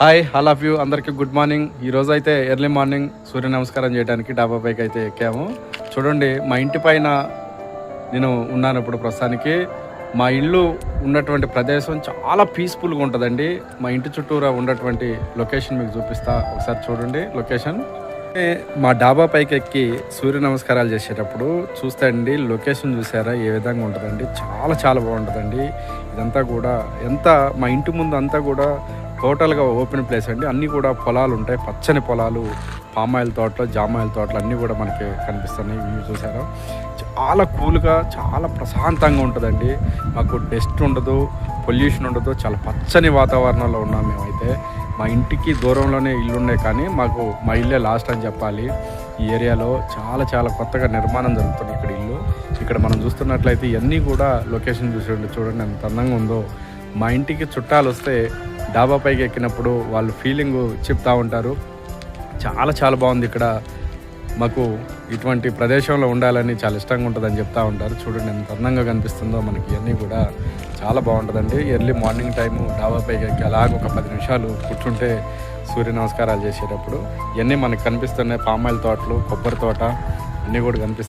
Hi all of you అందరికీ good morning ఈరోజు అయితే ఎర్లీ మార్నింగ్ సూర్య నమస్కారం చేయడానికి డాబా పైకి అయితే ఎక్కాము. చూడండి మా ఇంటి పైన నేను ఉన్నాను ఇప్పుడు ప్రస్తుతానికి. మా ఇల్లు ఉన్నటువంటి ప్రదేశం చాలా పీస్ఫుల్గా ఉంటుందండి. మా ఇంటి చుట్టూరా ఉన్నటువంటి లొకేషన్ మీకు చూపిస్తా. ఒకసారి చూడండి లొకేషన్ మా డాబా పైకి ఎక్కి సూర్య నమస్కారాలు చేసేటప్పుడు చూస్తే అండి లొకేషన్ చూసారా? ఏ విధంగా ఉంటుందండి? చాలా చాలా బాగుంటుందండి. ఇదంతా కూడా ఎంత మా ఇంటి ముందు అంతా కూడా టోటల్గా ఓపెన్ ప్లేస్ అండి. అన్నీ కూడా పొలాలు ఉంటాయి. పచ్చని పొలాలు పామాయిల్ తోటలు జామాయిల్ తోటలు అన్నీ కూడా మనకి కనిపిస్తున్నాయి. ఇవి చూసారా చాలా కూల్గా చాలా ప్రశాంతంగా ఉంటుందండి. మాకు డస్ట్ ఉండదు పొల్యూషన్ ఉండదు చాలా పచ్చని వాతావరణంలో ఉన్నాం మేమైతే. మా ఇంటికి దూరంలోనే ఇల్లు ఉన్నాయి కానీ మాకు మా ఇల్లే లాస్ట్ అని చెప్పాలి. ఈ ఏరియాలో చాలా చాలా కొత్తగా నిర్మాణం జరుగుతుంది ఇక్కడ ఇల్లు. ఇక్కడ మనం చూస్తున్నట్లయితే ఇవన్నీ కూడా లొకేషన్ చూసి చూడండి. ఎంత అందంగా ఉందో. మా ఇంటికి చుట్టాలు వస్తే డాబా పైకి ఎక్కినప్పుడు వాళ్ళు ఫీలింగ్ చెప్తూ ఉంటారు. చాలా చాలా బాగుంది ఇక్కడ. మాకు ఇటువంటి ప్రదేశంలో ఉండాలని చాలా ఇష్టంగా ఉంటుందని చెప్తా ఉంటారు. చూడండి ఎంత అందంగా కనిపిస్తుందో మనకి. ఇవన్నీ కూడా చాలా బాగుంటుందండి. ఎర్లీ మార్నింగ్ టైము డాబా పైకి ఎక్కి అలాగ ఒక పది నిమిషాలు కూర్చుంటే సూర్య నమస్కారాలు చేసేటప్పుడు ఇవన్నీ మనకు కనిపిస్తున్నాయి. పామాయిల్ తోటలు కొబ్బరి తోట అన్నీ కూడా కనిపిస్తున్నాయి.